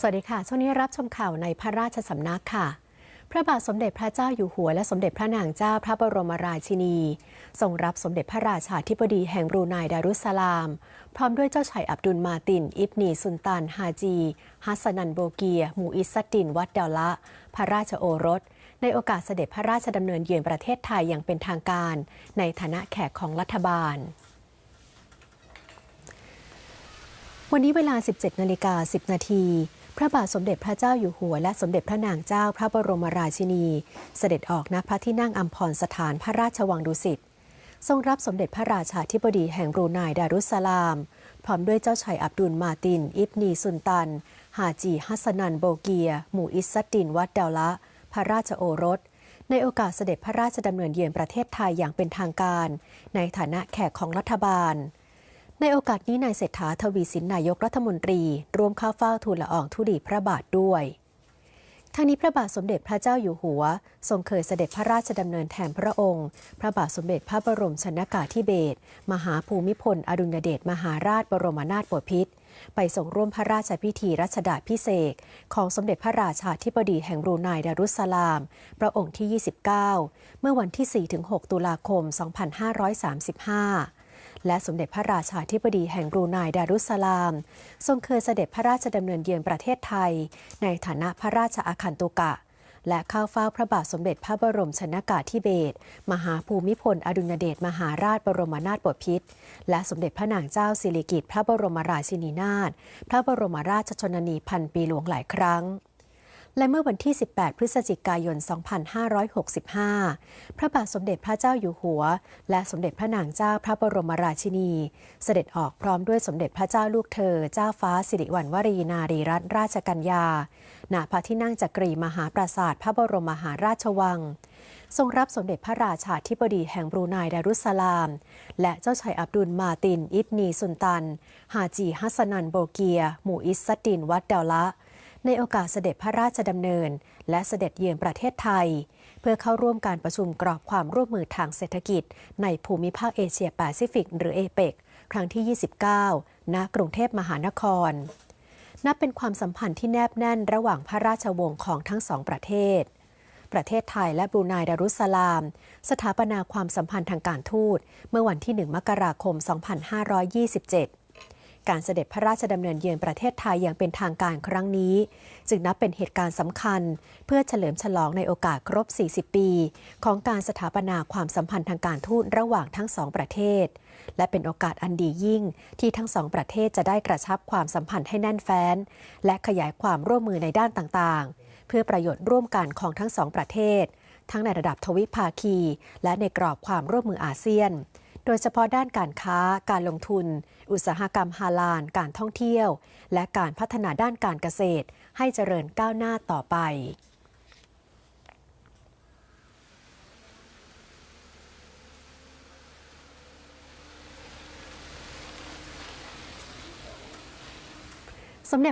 สวัสดีค่ะ ช่วงนี้รับชมข่าวในพระราชสำนักค่ะ พระบาทสมเด็จพระเจ้าอยู่หัว และสมเด็จพระนางเจ้าพระบรมราชินีทรงรับสมเด็จพระราชาธิบดีแห่งบรูไนดารุสลาม พร้อมด้วยเจ้าชายอับดุลมาติน อิบนีสุลตานฮาจีฮัสนันโบเกีย มูอิสซัดดิน วัดดาละ พระราชโอรส ในโอกาสเสด็จพระราชดำเนินเยือนประเทศไทยอย่างเป็นทางการ ในฐานะแขกของรัฐบาลวันนี้เวลา 17 นาฬิกา 10 นาที พระบาทสมเด็จพระเจ้าอยู่หัว และสมเด็จพระนางเจ้าพระบรมราชินี เสด็จออกณพระที่นั่งอัมพรสถานพระราชวังดุสิตทรงรับสมเด็จพระราชาธิบดีแห่งบรูไนดารุสลาม พร้อมด้วยเจ้าชายอับดุลมาติน อิบนีสุลตัน ฮาจีฮัสนันโบเกีย หมู่อิสซัดดินวัดดาละ พระราชโอรส ในโอกาสเสด็จพระราชดำเนินเยือนประเทศไทยอย่างเป็นทางการ ในฐานะแขกของรัฐบาล ในโอกาสนี้นายเศรษฐาทวีสินนายกรัฐมนตรี ร่วมเข้าเฝ้าทูลละอองธุลีพระบาทด้วยทางนี้พระบาทสมเด็จพระเจ้าอยู่หัว ทรงเคยเสด็จพระราชดำเนินแทนพระองค์ พระบาทสมเด็จพระบรมชนากาธิเบศรมหาภูมิพล อดุลยเดชมหาราชบรมนาถบพิตรไปส่งร่วมพระราชพิธีรัชดาพิเศษของสมเด็จพระราชาธิบดีแห่งรูไนดารุสสลาม พระองค์ที่ 29 เมื่อวันที่ 4-6 ตุลาคม 2535 และสมเด็จพระราชาธิบดีแห่งบรูไนดารุสสลาม ทรงเคยเสด็จพระราชดำเนินเยือนประเทศไทย ในฐานะพระราชอาคันตุกะ และเข้าเฝ้าพระบาทสมเด็จพระบรมชนากาธิเบศรมหาภูมิพล อดุลยเดชมหาราชบรมนาถบพิตรและสมเด็จพระนางเจ้าสิริกิติ์พระบรมราชินีนาถพระบรมราชชนนีพันปีหลวงหลายครั้ง และเมื่อวันที่ 18 พฤศจิกายน 2565 พระบาทสมเด็จพระเจ้าอยู่หัว และสมเด็จพระนางเจ้าพระบรมราชินี เสด็จออกพร้อมด้วยสมเด็จพระเจ้าลูกเธอ เจ้าฟ้าสิริวัณวรีนารีรัตนราชกัญญา ณ พระที่นั่งจักรีมหาปราสาทพระบรมมหาราชวัง ทรงรับสมเด็จพระราชาธิบดีแห่งบรูไนดารุสลาม และเจ้าชายอับดุลมาติน อิบนีสุลตัน ฮาจีฮัสนันโบเกีย หมู่อิสซัดดินวัดเดาละ ในโอกาสเสด็จพระราชดำเนิน และเสด็จเยือนประเทศไทย เพื่อเข้าร่วมการประชุมกรอบความร่วมมือทางเศรษฐกิจ ในภูมิภาคเอเชียแปซิฟิก หรือเอเปกครั้งที่ 29 ณ กรุงเทพมหานคร นับเป็นความสัมพันธ์ที่แนบแน่นระหว่างพระราชวงศ์ของทั้งสองประเทศ ประเทศไทยและบรูไนดารุสลาม สถาปนาความสัมพันธ์ทางการทูต เมื่อวันที่ 1 มกราคม 2527 การเสด็จพระราชดำเนินเยือนประเทศไทยอย่างเป็นทางการครั้งนี้ จึงนับเป็นเหตุการณ์สำคัญ เพื่อเฉลิมฉลองในโอกาสครบ 40 ปี ของการสถาปนาความสัมพันธ์ทางการทูตระหว่างทั้งสองประเทศ และเป็นโอกาสอันดียิ่งที่ทั้งสองประเทศจะได้กระชับความสัมพันธ์ให้แน่นแฟ้น และขยายความร่วมมือในด้านต่างๆ เพื่อประโยชน์ร่วมกันของทั้งสองประเทศ ทั้งในระดับทวิภาคี และในกรอบความร่วมมืออาเซียน โดยเฉพาะด้านการค้า การลงทุน อุตสาหกรรมฮาลาลการท่องเที่ยว และการพัฒนาด้านการเกษตร ให้เจริญก้าวหน้าต่อไป